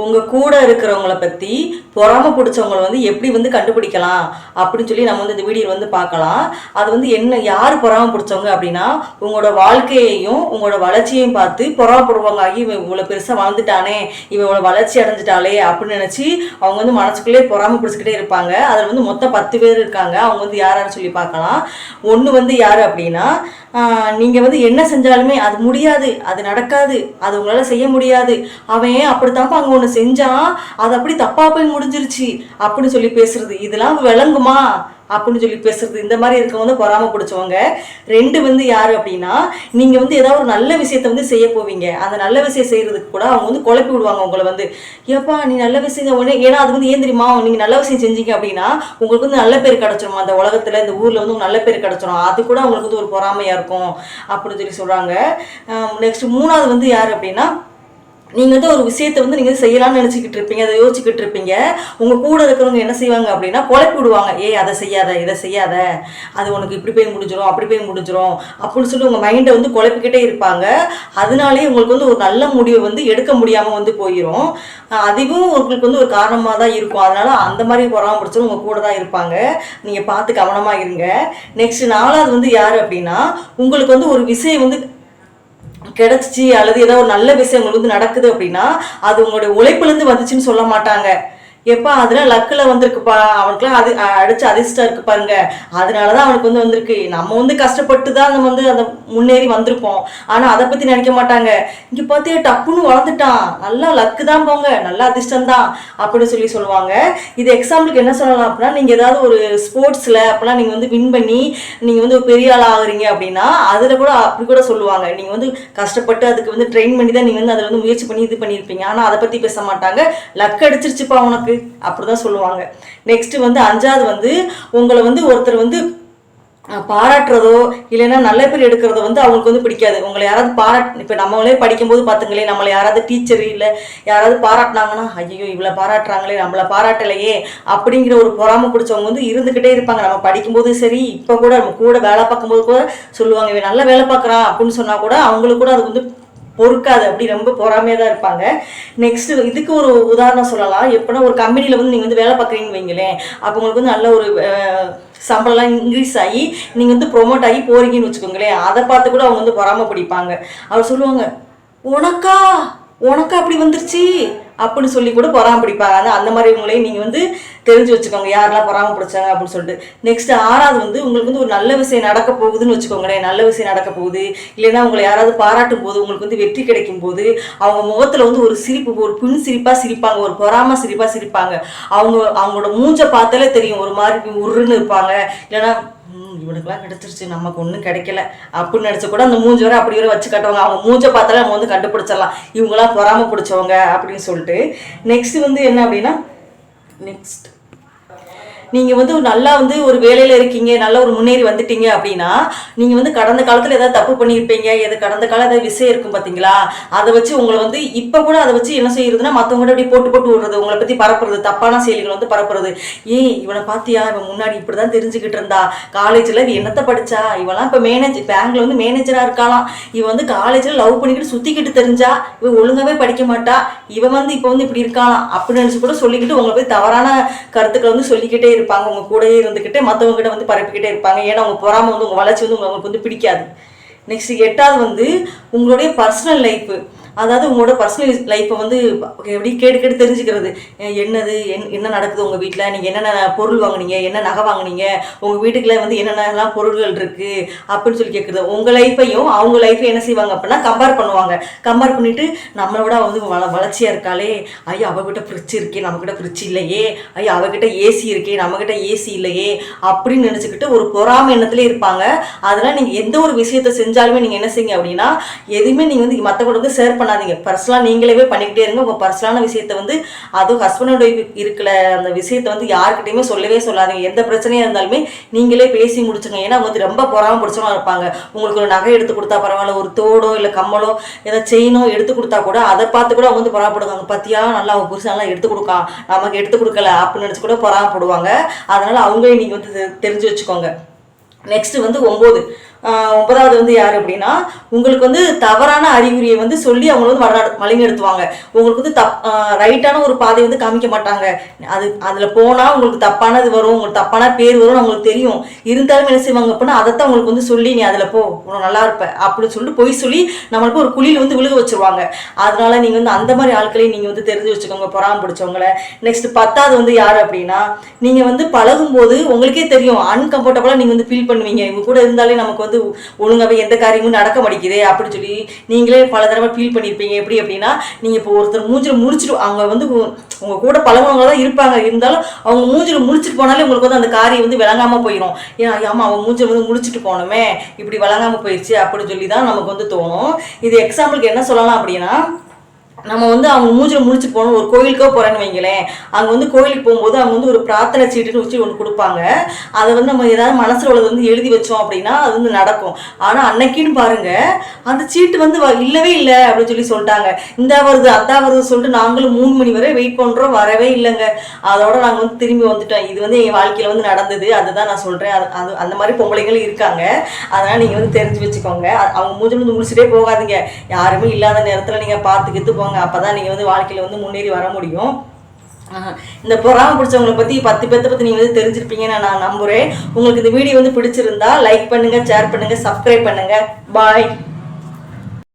உங்கள் கூட இருக்கிறவங்கள பற்றி பொறாம பிடிச்சவங்கள வந்து எப்படி வந்து கண்டுபிடிக்கலாம் அப்படின்னு சொல்லி நம்ம வந்து இந்த வீடியோ வந்து பார்க்கலாம். அது வந்து என்ன யார் பொறாம பிடிச்சவங்க அப்படின்னா உங்களோட வாழ்க்கையையும் உங்களோட வளர்ச்சியையும் பார்த்து பொறாமப்படுவாங்க ஆகி இவன் இவ்வளோ பெருசாக வளர்ந்துட்டானே இவன் இவ்வளோ வளர்ச்சி அடைஞ்சிட்டாளே அப்படின்னு நினச்சி அவங்க வந்து மனசுக்குள்ளே பொறாம பிடிச்சிக்கிட்டே இருப்பாங்க. அதில் வந்து மொத்தம் பத்து பேர் இருக்காங்க. அவங்க வந்து யாரான்னு சொல்லி பார்க்கலாம். ஒன்று வந்து யார் அப்படின்னா நீங்கள் வந்து என்ன செஞ்சாலுமே அது முடியாது அது நடக்காது அது உங்களால் செய்ய முடியாது. அவன் அப்படித்தான்ப்பா அங்கே ஒன்று செஞ்சான் அது அப்படி தப்பாக போய் முடிஞ்சிருச்சு அப்படின்னு சொல்லி பேசுறது. இதெல்லாம் விளங்குமா? அப்படின்னு சொல்லி பேசுறது இந்த மாதிரி இருக்கவங்க வந்து பொறாம பிடிச்சவங்க. ரெண்டு வந்து யாரு அப்படின்னா நீங்க வந்து ஏதாவது ஒரு நல்ல விஷயத்த வந்து செய்ய போவீங்க. அந்த நல்ல விஷயம் செய்யறதுக்கு கூட அவங்க வந்து குழப்பி விடுவாங்க உங்களை வந்து. ஏப்பா நீ நல்ல விஷயம் செஞ்ச உடனே ஏன்னா அது வந்து ஏன் தெரியுமா? நீங்க நல்ல விஷயம் செஞ்சீங்க அப்படின்னா உங்களுக்கு வந்து நல்ல பேர் கிடைச்சிரும். அந்த உலகத்துல இந்த ஊர்ல வந்து நல்ல பேர் கிடைச்சிரும். அது கூட அவங்களுக்கு வந்து ஒரு பொறாமையா இருக்கும் அப்படின்னு சொல்லி சொல்றாங்க. நெக்ஸ்ட் மூணாவது வந்து யார் அப்படின்னா நீங்கள் வந்து ஒரு விஷயத்தை வந்து நீங்கள் செய்யலாம்னு நினச்சிக்கிட்டு இருப்பீங்க அதை யோசிச்சுக்கிட்டு இருப்பீங்க. உங்கள் கூட இருக்கிறவங்க என்ன செய்வாங்க அப்படின்னா குழப்பி விடுவாங்க. ஏய் அதை செய்யாத இதை செய்யாத. அது உனக்கு இப்படி போய் முடிஞ்சிடும் அப்படி போய் முடிஞ்சிடும் அப்படின்னு சொல்லி உங்கள் மைண்டை வந்து குழப்பிக்கிட்டே இருப்பாங்க. அதனாலே உங்களுக்கு வந்து ஒரு நல்ல முடிவை வந்து எடுக்க முடியாமல் வந்து போயிடும் அதுவும் உங்களுக்கு வந்து ஒரு காரணமாக தான் இருக்கும். அதனால் அந்த மாதிரி பொறாம உங்கள் கூட தான் இருப்பாங்க. நீங்கள் பார்த்து கவனமாக இருங்க. நெக்ஸ்ட் நாலாவது வந்து யார் அப்படின்னா உங்களுக்கு வந்து ஒரு விஷயம் வந்து கிடைச்சிச்சு அல்லது ஏதோ ஒரு நல்ல விஷயம் உங்களுக்கு வந்து நடக்குது அப்படின்னா அது உங்களுடைய உழைப்புலேருந்து வந்துச்சுன்னு சொல்ல மாட்டாங்க. எப்பா அதெல்லாம் லக்கில் வந்திருக்குப்பா. அவனுக்குலாம் அது அடிச்சு அதிர்ஷ்டம் இருக்கு பாருங்க. அதனால தான் அவனுக்கு வந்து வந்திருக்கு. நம்ம வந்து கஷ்டப்பட்டு தான் நம்ம வந்து அந்த முன்னேறி வந்திருப்போம். ஆனால் அதை பற்றி நினைக்க மாட்டாங்க. இங்கே பார்த்தே டப்புன்னு வளர்ந்துட்டான். நல்லா லக்கு தான் போங்க. நல்லா அதிர்ஷ்டம் தான் அப்படின்னு சொல்லி சொல்லுவாங்க. இது எக்ஸாம்பிளுக்கு என்ன சொல்லலாம் அப்படின்னா நீங்கள் ஏதாவது ஒரு ஸ்போர்ட்ஸில் அப்போலாம் நீங்கள் வந்து வின் பண்ணி நீங்கள் வந்து பெரிய ஆள் ஆகுறீங்க அப்படின்னா அதில் கூட அப்படி கூட சொல்லுவாங்க. நீங்கள் வந்து கஷ்டப்பட்டு அதுக்கு வந்து ட்ரெயின் பண்ணி தான் நீங்கள் வந்து அதில் வந்து முயற்சி பண்ணி இது பண்ணியிருப்பீங்க. ஆனால் அதை பற்றி பேச மாட்டாங்க. லக் அடிச்சிருச்சுப்பா உனக்கு. அப்படிதான் சொல்லுவாங்க. நெக்ஸ்ட் வந்து அஞ்சாவது வந்து உங்களை வந்து ஒருத்தர் வந்து பாராட்டுறதோ இல்லைன்னா நல்ல பேர் எடுக்கிறதோ வந்து அவங்களுக்கு வந்து பிடிக்காது. உங்களை யாராவது பாராட் இப்போ நம்மளே படிக்கும்போது பார்த்துங்களேன் நம்மளை யாராவது டீச்சர் இல்லை யாராவது பாராட்டினாங்கன்னா ஐயோ இவ்வளோ பாராட்டுறாங்களே நம்மளை பாராட்டலையே அப்படிங்கிற ஒரு பொறாமை பிடிச்சவங்க வந்து இருந்துக்கிட்டே இருப்பாங்க. நம்ம படிக்கும்போதும் சரி இப்போ கூட நம்ம கூட வேலை பார்க்கும்போது கூட சொல்லுவாங்க இவன் நல்லா வேலை பார்க்குறான் அப்படின்னு சொன்னால் கூட அவங்களுக்கு கூட அது வந்து பொறுக்காது. அப்படி ரொம்ப பொறாமையாக தான் இருப்பாங்க. நெக்ஸ்ட் இதுக்கு ஒரு உதாரணம் சொல்லலாம். எப்படின்னா ஒரு கம்பெனியில் வந்து நீங்கள் வந்து வேலை பார்க்குறீங்கன்னு வைங்களேன். அப்போ உங்களுக்கு வந்து நல்ல ஒரு சம்பளம்லாம் இன்க்ரீஸ் ஆகி நீங்கள் வந்து ப்ரொமோட் ஆகி போறீங்கன்னு வச்சுக்கோங்களேன். அதை பார்த்து கூட அவங்க வந்து பொறாம பிடிப்பாங்க அவர் சொல்லுவாங்க உனக்கா? உனக்கா அப்படி வந்துருச்சு? அப்படின்னு சொல்லி கூட பொறாம பிடிப்பாங்க ஆனால் அந்த மாதிரி உங்களையும் நீங்கள் வந்து தெரிஞ்சு வச்சுக்கோங்க யாரெல்லாம் பொறாம பிடிச்சாங்க அப்படின்னு சொல்லிட்டு. நெக்ஸ்ட் ஆறாவது வந்து உங்களுக்கு வந்து ஒரு நல்ல விஷயம் நடக்க போகுதுன்னு வச்சுக்கோங்களேன். நல்ல விஷயம் நடக்க போகுது. இல்லைன்னா உங்களை யாராவது பாராட்டும் போது உங்களுக்கு வந்து வெற்றி கிடைக்கும் போது அவங்க முகத்தில் வந்து ஒரு சிரிப்பு ஒரு புன் சிரிப்பாக சிரிப்பாங்க ஒரு பொறாம சிரிப்பாக சிரிப்பாங்க. அவங்க அவங்களோட மூஞ்சை பார்த்தாலே தெரியும் ஒரு மாதிரி உருன்னு இருப்பாங்க. இல்லைன்னா இவனுக்குலாம் கிடைச்சிருச்சு நமக்கு ஒன்றும் கிடைக்கல அப்படின்னு நினச்ச கூட அந்த மூஞ்சி வரை அப்படி வரை வச்சு கட்டுவாங்க. அவங்க மூஞ்சை பார்த்தாலே நம்ம வந்து கண்டுபிடிச்சிடலாம். இவங்களாம் பொறாம பிடிச்சவங்க அப்படின்னு சொல்லிட்டு. நெக்ஸ்ட் வந்து என்ன அப்படின்னா நெக்ஸ்ட் நீங்கள் வந்து நல்லா வந்து ஒரு வேலையில் இருக்கீங்க நல்ல ஒரு முன்னேறி வந்துட்டீங்க அப்படின்னா நீங்கள் வந்து கடந்த காலத்தில் ஏதாவது தப்பு பண்ணியிருப்பீங்க எது கடந்த காலம் ஏதாவது விஷயம் இருக்கும் பார்த்தீங்களா அதை வச்சு உங்களை வந்து இப்போ கூட அதை வச்சு என்ன செய்யறதுன்னா மற்றவங்க அப்படி போட்டு போட்டு விடுறது உங்களை பற்றி பரப்புறது தப்பான செயலிகள் வந்து பரப்புறது. ஏய் இவனை பார்த்தியா இவன் முன்னாடி இப்படி தான் தெரிஞ்சுக்கிட்டு இருந்தா. காலேஜில் இவ என்னத்தை படிச்சா? இவெல்லாம் இப்போ மேனேஜ் பேங்க்ல வந்து மேனேஜராக இருக்காளாம். இவன் வந்து காலேஜில் லவ் பண்ணிக்கிட்டு சுற்றிக்கிட்டு தெரிஞ்சா இவன் ஒழுங்காகவே படிக்க மாட்டா. இவன் வந்து இப்போ வந்து இப்படி இருக்காளாம் அப்படின்னு நினச்சி கூட சொல்லிக்கிட்டு உங்களை போய் தவறான கருத்துக்களை வந்து சொல்லிக்கிட்டே இருப்பாங்க உங்க கூடயே இருந்துக்கிட்டு மற்றவங்க கிட்ட வந்து பரப்பிக்கிட்டே இருப்பாங்க. ஏன்னா உங்க பொறாம வந்து உங்க வளர்ச்சி வந்து உங்களுக்கு வந்து பிடிக்காது. நெக்ஸ்ட் எட்டாவது வந்து உங்களுடைய பர்சனல் லைஃப் அதாவது உங்களோட பர்சனல் லைஃப்பை வந்து எப்படி கேட்டு கேட்டு தெரிஞ்சுக்கிறது? என்னது? என் என்ன நடக்குது உங்கள் வீட்டில் நீங்கள் என்னென்ன பொருள் வாங்குனீங்க? என்ன நகை வாங்குனீங்க? உங்கள் வீட்டுக்குள்ள வந்து என்னென்னலாம் பொருள்கள் இருக்குது அப்படின்னு சொல்லி கேட்குறது உங்கள் லைஃப்பையும் அவங்க லைஃப்பையும் என்ன செய்வாங்க அப்படின்னா கம்பேர் பண்ணுவாங்க. கம்பேர் பண்ணிவிட்டு நம்மளை விட வந்து வள வளர்ச்சியாக இருக்காளே. ஐயோ அவகிட்ட ஃப்ரிட்ஜ் இருக்கே நம்மக்கிட்ட ஃப்ரிட்ஜ் இல்லையே. ஐயோ அவகிட்ட ஏசி இருக்கே நம்மக்கிட்ட ஏசி இல்லையே. அப்படின்னு நினச்சிக்கிட்டு ஒரு பொறாமை எண்ணத்திலே இருப்பாங்க. அதெல்லாம் நீங்கள் எந்த ஒரு விஷயத்தை செஞ்சாலுமே நீங்கள் என்ன செய்யுங்க அப்படின்னா எதுவுமே நீங்கள் வந்து மற்ற கூட வந்து ஷேர் பண்ணாதீங்க. பர்சனலாக நீங்களே பண்ணிக்கிட்டே இருங்க. உங்கள் பர்சனலான விஷயத்தை வந்து அதுவும் ஹஸ்பண்டோட இருக்கிற அந்த விஷயத்தை வந்து யாருக்கிட்டையுமே சொல்லவே சொல்லாதீங்க. எந்த பிரச்சனையாக இருந்தாலுமே நீங்களே பேசி முடிச்சுங்க ஏன்னா அவங்க வந்து ரொம்ப பொறாம பிடிச்சவங்க இருப்பாங்க. உங்களுக்கு ஒரு நகை எடுத்து கொடுத்தா பரவாயில்ல ஒரு தோடோ இல்லை கம்மலோ ஏதோ செயினோ எடுத்து கொடுத்தா கூட அதை பார்த்து கூட அவங்க வந்து பொறாமப்படுவாங்க. பார்த்தியா நல்லா அவங்க புருஷன்லாம் எடுத்து கொடுக்கான் நமக்கு எடுத்து கொடுக்கல அப்படின்னு நினச்சி கூட பொறாமப்படுவாங்க. அதனால அவங்களே நீங்கள் வந்து தெ- தெரிஞ்சு வச்சுக்கோங்க. நெக்ஸ்ட் வந்து ஒம்பது. ஒன்பதாவது வந்து யார் அப்படின்னா உங்களுக்கு வந்து தவறான அறிகுறியை வந்து சொல்லி அவங்க வந்து வழ வழிநடத்துவாங்க. உங்களுக்கு வந்து தப் ரைட்டான ஒரு பாதை வந்து காமிக்க மாட்டாங்க. அது அதில் போனால் உங்களுக்கு தப்பானது வரும் உங்களுக்கு தப்பான பேர் வரும் அவங்களுக்கு தெரியும். இருந்தாலும் என்ன செய்வாங்க அப்படின்னா அதைத்தான் உங்களுக்கு வந்து சொல்லி நீ அதில் போ உனக்கு நல்லா இருப்ப அப்படின்னு சொல்லிட்டு பொய் சொல்லி நம்மளுக்கு ஒரு குழியில் வந்து விழுக வச்சுருவாங்க. அதனால நீங்கள் வந்து அந்த மாதிரி ஆட்களையும் நீங்கள் வந்து தெரிஞ்சு வச்சுக்கோங்க பொறாம பிடிச்சவங்கள. நெக்ஸ்ட் பத்தாவது வந்து யார் அப்படின்னா நீங்கள் வந்து பழகும்போது உங்களுக்கே தெரியும் அன்கம்ஃபர்டபுளாக நீங்கள் வந்து ஃபீல் பண்ணுவீங்க. இவங்க கூட இருந்தாலே நமக்கு வந்து வந்து ஒழுங்காகவே எந்த காரியமும் நடக்க மாட்டேங்குது அப்படின்னு சொல்லி நீங்களே பல தடவை ஃபீல் பண்ணியிருப்பீங்க எப்படி அப்படின்னா நீங்கள் இப்போ ஒருத்தர் மூஞ்சில் முடிச்சுட்டு அவங்க வந்து உங்கள் கூட பழகுனவங்க தான் இருப்பாங்க. இருந்தாலும் அவங்க மூஞ்சில் முடிச்சுட்டு போனாலே உங்களுக்கு வந்து அந்த காரியம் வந்து விளங்காமல் போயிடும் ஏன்னா ஆமாம் அவன் மூஞ்சில் வந்து முடிச்சுட்டு போனோமே இப்படி விளங்காமல் போயிடுச்சு அப்படின்னு சொல்லி தான் நமக்கு வந்து தோணும். இது எக்ஸாம்பிளுக்கு என்ன சொல்லலாம் அப்படின்னா நம்ம வந்து அவங்க மூஞ்சில் முடிச்சுட்டு போகணும். ஒரு கோயிலுக்கோ போகிறேன்னு வைங்களேன். அங்கே வந்து கோயிலுக்கு போகும்போது அவங்க வந்து ஒரு பிரார்த்தனை சீட்டுன்னு வச்சு ஒன்று கொடுப்பாங்க. அதை வந்து நம்ம ஏதாவது மனசில் உள்ளது வந்து எழுதி வச்சோம் அப்படின்னா அது வந்து நடக்கும். ஆனால் அன்னைக்குன்னு பாருங்க அந்த சீட்டு வந்து வ- இல்லவே இல்லை அப்படின்னு சொல்லி சொல்லிட்டாங்க. இந்த வருது அந்தா வருது சொல்லிட்டு நாங்களும் மூணு மணி வரை வெயிட் பண்ணுறோம் வரவே இல்லைங்க. அதோட நாங்கள் வந்து திரும்பி வந்துட்டோம். இது வந்து என் வாழ்க்கையில் வந்து நடந்தது. அதுதான் நான் சொல்கிறேன் அது அது அந்த மாதிரி பொம்பளைங்களும் இருக்காங்க. அதனால் நீங்கள் வந்து தெரிஞ்சு வச்சுக்கோங்க. அவங்க மூஞ்சில் வந்து முடிச்சுட்டே போகாதீங்க. யாருமே இல்லாத நேரத்தில் நீங்கள் பார்த்துக்கிட்டு போங்க. அப்போ தான் நீங்கள் வந்து வாழ்க்கையில் வந்து முன்னேறி வர முடியும். இந்த பொறாம பிடிச்சவங்களை பற்றி பத்து பேர்த்த பற்றி நீங்கள் வந்து தெரிஞ்சிருப்பீங்கன்னு நான் நம்புகிறேன் உங்களுக்கு இந்த வீடியோ வந்து பிடிச்சிருந்தா லைக் பண்ணுங்கள் ஷேர் பண்ணுங்கள் சப்ஸ்கிரைப் பண்ணுங்கள் பாய்